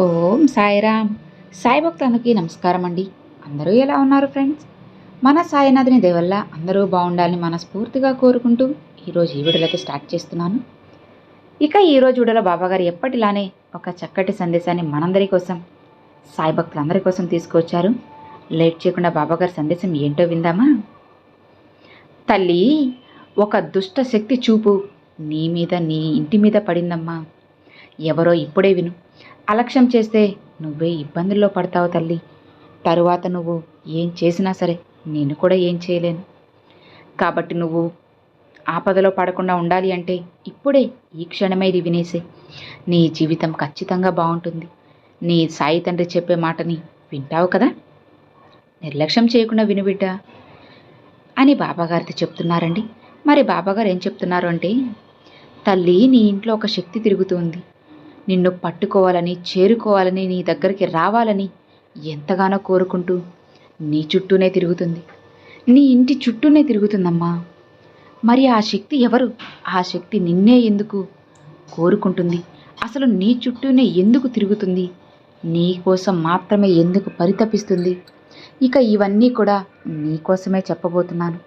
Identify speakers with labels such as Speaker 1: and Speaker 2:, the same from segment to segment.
Speaker 1: ఓం సాయిరామ్. సాయి భక్తులకి నమస్కారం అండి అందరూ ఎలా ఉన్నారు ఫ్రెండ్స్? మన సాయినాథుని దేవల్ల అందరూ బాగుండాలని మనస్ఫూర్తిగా కోరుకుంటూ ఈరోజు ఈ వీడియోలో స్టార్ట్ చేస్తున్నాను. ఇక ఈరోజు వీడియోలో బాబాగారు ఎప్పటిలానే ఒక చక్కటి సందేశాన్ని మనందరి కోసం సాయి భక్తులందరి కోసం తీసుకొచ్చారు లేట్ చేయకుండా బాబాగారి సందేశం ఏంటో విందామా? తల్లి ఒక దుష్ట శక్తి చూపు నీ మీద నీ ఇంటి మీద పడిందమ్మా. ఎవరో ఇప్పుడే విను. అలక్ష్యం చేస్తే నువ్వే ఇబ్బందుల్లో పడతావు తల్లి. తరువాత నువ్వు ఏం చేసినా సరే నేను కూడా ఏం చేయలేను. కాబట్టి నువ్వు ఆపదలో పడకుండా ఉండాలి అంటే ఇప్పుడే ఈ క్షణమే ఇది వినేసే. నీ జీవితం ఖచ్చితంగా బాగుంటుంది. నీ సాయి తండ్రి చెప్పే మాటని వింటావు కదా? నిర్లక్ష్యం చేయకుండా విను బిడ్డ. అని బాబాగారితో చెప్తున్నారండి. మరి బాబాగారు ఏం చెప్తున్నారు అంటే తల్లి నీ ఇంట్లో ఒక శక్తి తిరుగుతుంది. నిన్ను పట్టుకోవాలని చేరుకోవాలని నీ దగ్గరికి రావాలని ఎంతగానో కోరుకుంటూ నీ చుట్టూనే తిరుగుతుంది. నీ ఇంటి చుట్టూనే తిరుగుతుందమ్మా. మరి ఆ శక్తి ఎవరు? ఆ శక్తి నిన్నే ఎందుకు కోరుకుంటుంది? అసలు నీ చుట్టూనే ఎందుకు తిరుగుతుంది? నీ కోసం మాత్రమే ఎందుకు పరితపిస్తుంది? ఇక ఇవన్నీ కూడా నీ కోసమే చెప్పబోతున్నాను.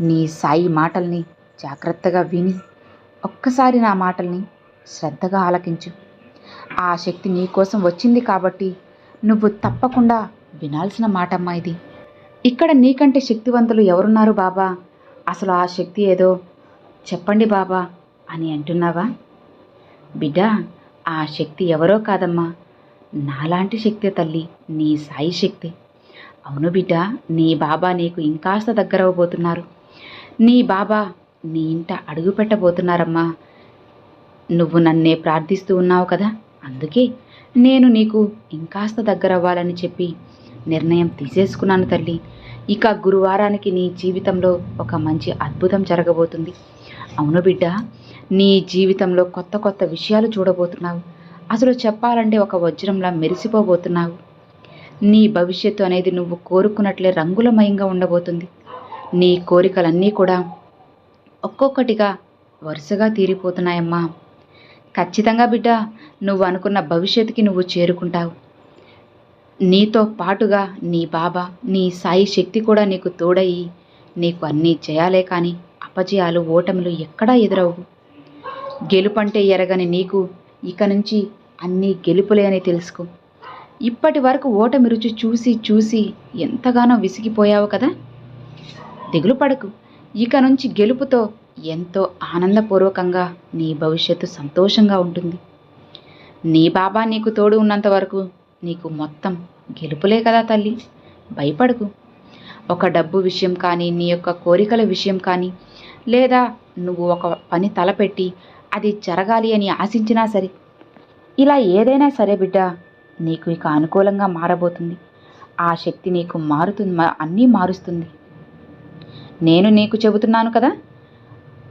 Speaker 1: నీ సాయి మాటల్ని జాగ్రత్తగా విని ఒక్కసారి నా మాటల్ని శ్రద్ధగా ఆలకించు. ఆ శక్తి నీకోసం వచ్చింది కాబట్టి నువ్వు తప్పకుండా వినాల్సిన మాటమ్మా ఇది. ఇక్కడ నీకంటే శక్తివంతులు ఎవరున్నారు బాబా? అసలు ఆ శక్తి ఏదో చెప్పండి బాబా అని అంటున్నావా? బిడ్డ ఆ శక్తి ఎవరో కాదమ్మా. నాలాంటి శక్తే తల్లి నీ సాయి శక్తి. అవును బిడ్డ నీ బాబా నీకు ఇంకాస్త దగ్గరవబోతున్నారు నీ బాబా నీ ఇంట అడుగు పెట్టబోతున్నారమ్మా నువ్వు నన్నే ప్రార్థిస్తూ ఉన్నావు కదా? అందుకే నేను నీకు ఇంకాస్త దగ్గర అవ్వాలని చెప్పి నిర్ణయం తీసేసుకున్నాను తల్లి. ఇక గురువారానికి నీ జీవితంలో ఒక మంచి అద్భుతం జరగబోతుంది. అవును బిడ్డ నీ జీవితంలో కొత్త కొత్త విషయాలు చూడబోతున్నావు. అసలు చెప్పాలంటే ఒక వజ్రంలా మెరిసిపోబోతున్నావు. నీ భవిష్యత్తు అనేది నువ్వు కోరుకున్నట్లే రంగులమయంగా ఉండబోతుంది. నీ కోరికలన్నీ కూడా ఒక్కొక్కటిగా వరుసగా తీరిపోతున్నాయమ్మా. ఖచ్చితంగా బిడ్డ నువ్వు అనుకున్న భవిష్యత్తుకి నువ్వు చేరుకుంటావు. నీతో పాటుగా నీ బాబా నీ సాయి శక్తి కూడా నీకు తోడయి నీకు అన్నీ జయాలే కానీ అపజయాలు ఓటములు ఎక్కడా ఎదురవు. గెలుపంటే ఎరగని నీకు ఇక నుంచి అన్నీ గెలుపులే అని తెలుసుకో. ఇప్పటి వరకు ఓటమి రుచి చూసి చూసి ఎంతగానో విసిగిపోయావు కదా? దిగులు పడకు. ఇక నుంచి గెలుపుతో ఎంతో ఆనందపూర్వకంగా నీ భవిష్యత్తు సంతోషంగా ఉంటుంది. నీ బాబా నీకు తోడు ఉన్నంత వరకు నీకు మొత్తం గెలుపులే కదా తల్లి. భయపడకు. ఒక డబ్బు విషయం కానీ నీ యొక్క కోరికల విషయం కానీ లేదా నువ్వు ఒక పని తలపెట్టి అది జరగాలి అని ఆశించినా సరే ఇలా ఏదైనా సరే బిడ్డ నీకు ఇక అనుకూలంగా మారబోతుంది. ఆ శక్తి నీకు మారుతుంది అన్నీ మారుస్తుంది. నేను నీకు చెబుతున్నాను కదా?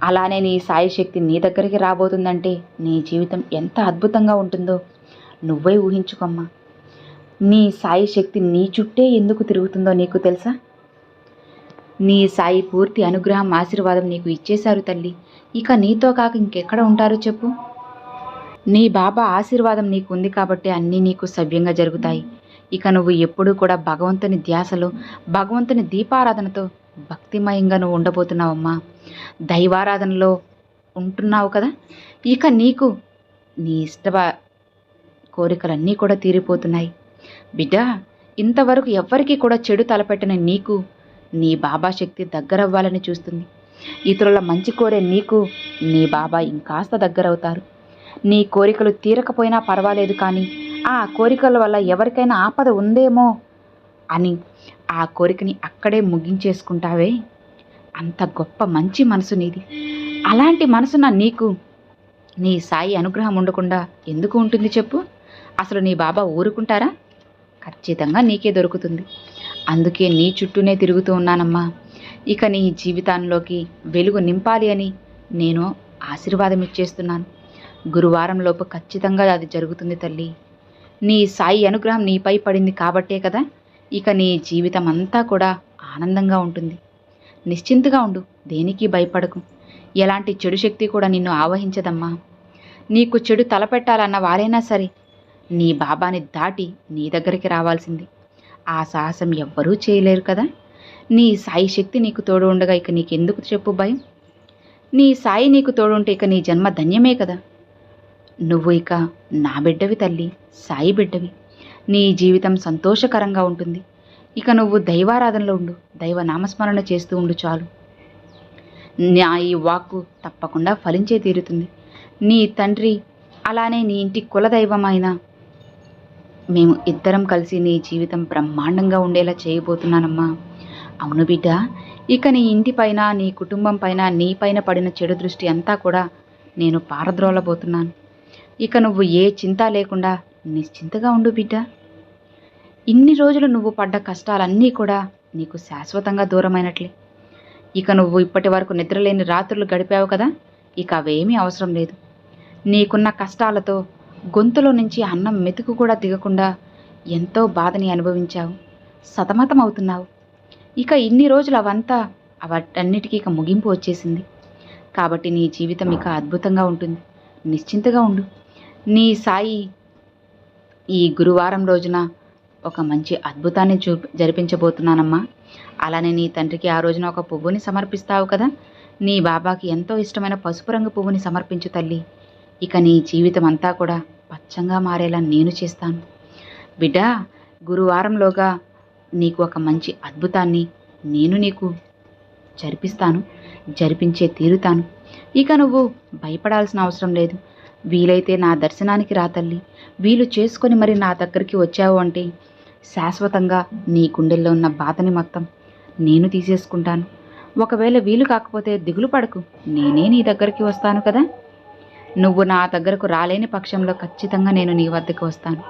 Speaker 1: అలానే నీ సాయి శక్తి నీ దగ్గరికి రాబోతుందంటే నీ జీవితం ఎంత అద్భుతంగా ఉంటుందో నువ్వే ఊహించుకోమ్మా. నీ సాయి శక్తి నీ చుట్టే ఎందుకు తిరుగుతుందో నీకు తెలుసా? నీ సాయి పూర్తి అనుగ్రహం ఆశీర్వాదం నీకు ఇచ్చేశారు తల్లి. ఇక నీతో కాక ఇంకెక్కడ ఉంటారో చెప్పు? నీ బాబా ఆశీర్వాదం నీకు ఉంది కాబట్టి అన్నీ నీకు సవ్యంగా జరుగుతాయి. ఇక నువ్వు ఎప్పుడూ కూడా భగవంతుని ధ్యాసలో భగవంతుని దీపారాధనతో భక్తిమయంగా నువ్వు ఉండబోతున్నావమ్మా. దైవారాధనలో ఉంటున్నావు కదా. ఇక నీకు నీ ఇష్ట కోరికలన్నీ కూడా తీరిపోతున్నాయి. బిడ్డ ఇంతవరకు ఎవ్వరికీ కూడా చెడు తలపెట్టిన నీకు నీ బాబా శక్తి దగ్గరవ్వాలని చూస్తుంది. ఇతరుల మంచి కోరే నీకు నీ బాబా ఇంకాస్త దగ్గరవుతారు. నీ కోరికలు తీరకపోయినా పర్వాలేదు కానీ ఆ కోరికల వల్ల ఎవరికైనా ఆపద ఉందేమో అని ఆ కోరికని అక్కడే ముగించేసుకుంటావే? అంత గొప్ప మంచి మనసు నీది. అలాంటి మనసున నీకు నీ సాయి అనుగ్రహం ఉండకుండా ఎందుకు ఉంటుంది చెప్పు? అసలు నీ బాబా ఊరుకుంటారా? ఖచ్చితంగా నీకే దొరుకుతుంది. అందుకే నీ చుట్టూనే తిరుగుతూ ఉన్నానమ్మా. ఇక నీ జీవితంలోకి వెలుగు నింపాలి అని నేను ఆశీర్వాదం ఇచ్చేస్తున్నాను గురువారంలోపు ఖచ్చితంగా అది జరుగుతుంది తల్లి. నీ సాయి అనుగ్రహం నీపై పడింది కాబట్టే కదా? ఇక నీ జీవితం అంతా కూడా ఆనందంగా ఉంటుంది. నిశ్చింతగా ఉండు దేనికి భయపడకు. ఎలాంటి చెడు శక్తి కూడా నిన్ను ఆవహించదమ్మా. నీకు చెడు తలపెట్టాలన్న వారైనా సరే నీ బాబాని దాటి నీ దగ్గరికి రావాల్సింది. ఆ సాహసం ఎవ్వరూ చేయలేరు కదా? నీ సాయి శక్తి నీకు తోడు ఉండగా ఇక నీకెందుకు చెప్పు భయం? నీ సాయి నీకు తోడుంటే ఇక నీ జన్మ ధన్యమే కదా? నువ్వు ఇక నా బిడ్డవి తల్లి సాయి బిడ్డవి. నీ జీవితం సంతోషకరంగా ఉంటుంది. ఇక నువ్వు దైవారాధనలో ఉండు. దైవ నామస్మరణ చేస్తూ ఉండు చాలు. నా ఈ వాక్కు తప్పకుండా ఫలించే తీరుతుంది. నీ తండ్రి అలానే నీ ఇంటి కులదైవమైన మేము ఇద్దరం కలిసి నీ జీవితం బ్రహ్మాండంగా ఉండేలా చేయబోతున్నానమ్మా. అవును బిడ్డ ఇక నీ ఇంటి పైన నీ కుటుంబం పైన నీ పైన పడిన చెడు దృష్టి అంతా కూడా నేను పారద్రోలబోతున్నాను. ఇక నువ్వు ఏ చింత లేకుండా నిశ్చింతగా ఉండు బిడ్డ. ఇన్ని రోజులు నువ్వు పడ్డ కష్టాలన్నీ కూడా నీకు శాశ్వతంగా దూరమైనట్లే. ఇక నువ్వు ఇప్పటి వరకు నిద్రలేని రాత్రులు గడిపావు కదా ఇక అవేమీ అవసరం లేదు. నీకున్న కష్టాలతో గొంతులో నుంచి అన్నం మెతుకు కూడా దిగకుండా ఎంతో బాధని అనుభవించావు. సతమతం అవుతున్నావు ఇక ఇన్ని రోజులు అవంతా అవన్నిటికీ ఇక ముగింపు వచ్చేసింది. కాబట్టి నీ జీవితం ఇక అద్భుతంగా ఉంటుంది. నిశ్చింతగా ఉండు. నీ సాయి ఈ గురువారం రోజున ఒక మంచి అద్భుతాన్ని చూ జరిపించబోతున్నానమ్మా. అలానే నీ తండ్రికి ఆ రోజున ఒక పువ్వుని సమర్పిస్తావు కదా. నీ బాబాకి ఎంతో ఇష్టమైన పసుపు రంగు పువ్వుని సమర్పించు తల్లి. ఇక నీ జీవితం అంతా కూడా పచ్చంగా మారేలా నేను చేస్తాను. బిడ్డ గురువారంలోగా నీకు ఒక మంచి అద్భుతాన్ని నేను నీకు జరిపిస్తాను జరిపించే తీరుతాను. ఇక నువ్వు భయపడాల్సిన అవసరం లేదు. వీలైతే నా దర్శనానికి రా తల్లి. వీలు చేసుకొని మరి నా దగ్గరికి వచ్చావు అంటే శాశ్వతంగా నీ గుండెల్లో ఉన్న బాధని మొత్తం నేను తీసేసుకుంటాను. ఒకవేళ వీలు కాకపోతే దిగులు పడకు. నేనే నీ దగ్గరికి వస్తాను కదా. నువ్వు నా దగ్గరకు రాలేని పక్షంలో ఖచ్చితంగా నేను నీ వద్దకు వస్తాను.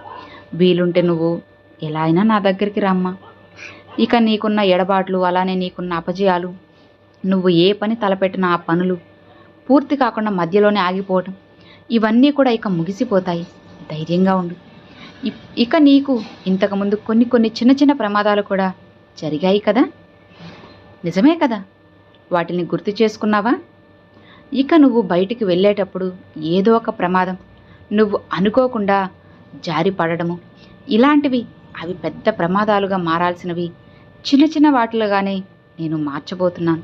Speaker 1: వీలుంటే నువ్వు ఎలా అయినా నా దగ్గరికి రామ్మా. ఇక నీకున్న ఎడబాట్లు అలానే నీకున్న అపజయాలు నువ్వు ఏ పని తలపెట్టిన ఆ పనులు పూర్తి కాకుండా మధ్యలోనే ఆగిపోవటం. ఇవన్నీ కూడా ఇక ముగిసిపోతాయి. ధైర్యంగా ఉండు. ఇక నీకు ఇంతకుముందు కొన్ని కొన్ని చిన్న చిన్న ప్రమాదాలు కూడా జరిగాయి కదా? నిజమే కదా? వాటిని గుర్తు చేసుకున్నావా? ఇక నువ్వు బయటికి వెళ్ళేటప్పుడు ఏదో ఒక ప్రమాదం. నువ్వు అనుకోకుండా జారి పడడము. ఇలాంటివి అవి పెద్ద ప్రమాదాలుగా మారాల్సినవి చిన్న చిన్న వాటిలుగానే నేను మార్చబోతున్నాను.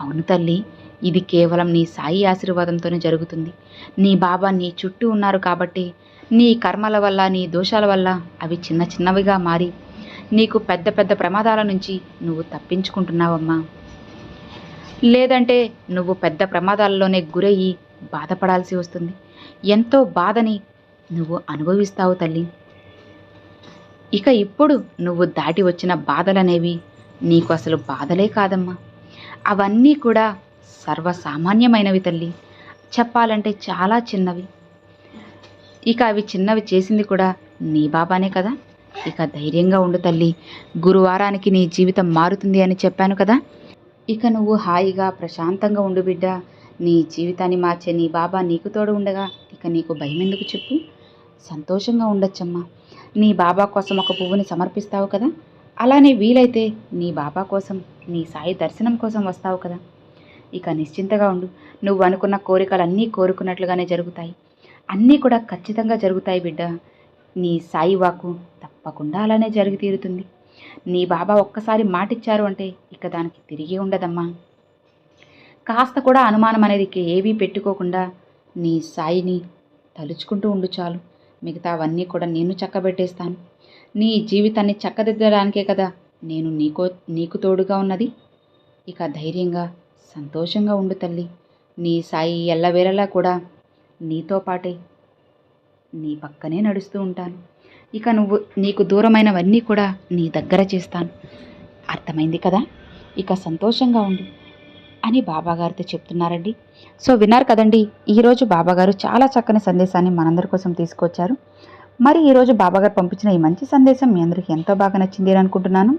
Speaker 1: అవును తల్లి ఇది కేవలం నీ సాయి ఆశీర్వాదంతోనే జరుగుతుంది. నీ బాబా నీ చుట్టూ ఉన్నారు కాబట్టి నీ కర్మల వల్ల నీ దోషాల వల్ల అవి చిన్న చిన్నవిగా మారి నీకు పెద్ద పెద్ద ప్రమాదాల నుంచి నువ్వు తప్పించుకుంటున్నావమ్మా. లేదంటే నువ్వు పెద్ద ప్రమాదాలలోనే గురయ్యి బాధపడాల్సి వస్తుంది. ఎంతో బాధని నువ్వు అనుభవిస్తావు తల్లి. ఇక ఇప్పుడు నువ్వు దాటి వచ్చిన బాధలనేవి నీకు అసలు బాధలే కాదమ్మా. అవన్నీ కూడా సర్వసామాన్యమైనవి తల్లి. చెప్పాలంటే చాలా చిన్నవి. ఇక అవి చిన్నవి చేసింది కూడా నీ బాబానే కదా? ఇక ధైర్యంగా ఉండు తల్లి. గురువారానికి నీ జీవితం మారుతుంది అని చెప్పాను కదా? ఇక నువ్వు హాయిగా ప్రశాంతంగా ఉండు బిడ్డ. నీ జీవితాన్ని మార్చే నీ బాబా నీకు తోడు ఉండగా ఇక నీకు భయం ఎందుకు చెప్పు? సంతోషంగా ఉండొచ్చమ్మా. నీ బాబా కోసం ఒక పువ్వుని సమర్పిస్తావు కదా? అలానే వీలైతే నీ బాబా కోసం నీ సాయి దర్శనం కోసం వస్తావు కదా? ఇక నిశ్చింతగా ఉండు. నువ్వు అనుకున్న కోరికలన్నీ కోరుకున్నట్లుగానే జరుగుతాయి. అన్నీ కూడా ఖచ్చితంగా జరుగుతాయి బిడ్డ. నీ సాయి వాకు తప్పకుండా అలానే జరిగి తీరుతుంది. నీ బాబా ఒక్కసారి మాటిచ్చారు అంటే ఇక దానికి తిరిగి ఉండదమ్మా. కాస్త కూడా అనుమానం అనేది ఇక ఏవీ పెట్టుకోకుండా నీ సాయిని తలుచుకుంటూ ఉండు చాలు. మిగతావన్నీ కూడా నేను చక్కబెట్టేస్తాను. నీ జీవితాన్ని చక్కదిద్దడానికే కదా నేను నీకో నీకు తోడుగా ఉన్నది. ఇక ధైర్యంగా సంతోషంగా ఉండు తల్లి. నీ సాయి ఎల్లవేళలా కూడా నీతో పాటే. నీ పక్కనే నడుస్తూ ఉంటాను. ఇక నువ్వు నీకు దూరమైనవన్నీ కూడా నీ దగ్గర చేస్తాను. అర్థమైంది కదా? ఇక సంతోషంగా ఉండు అని బాబాగారితో చెప్తున్నారండి. సో విన్నారు కదండి ఈరోజు బాబాగారు చాలా చక్కని సందేశాన్ని మనందరి కోసం తీసుకొచ్చారు. మరి ఈరోజు బాబాగారు పంపించిన ఈ మంచి సందేశం మీ అందరికీ ఎంతో బాగా నచ్చింది అని అనుకుంటున్నాను.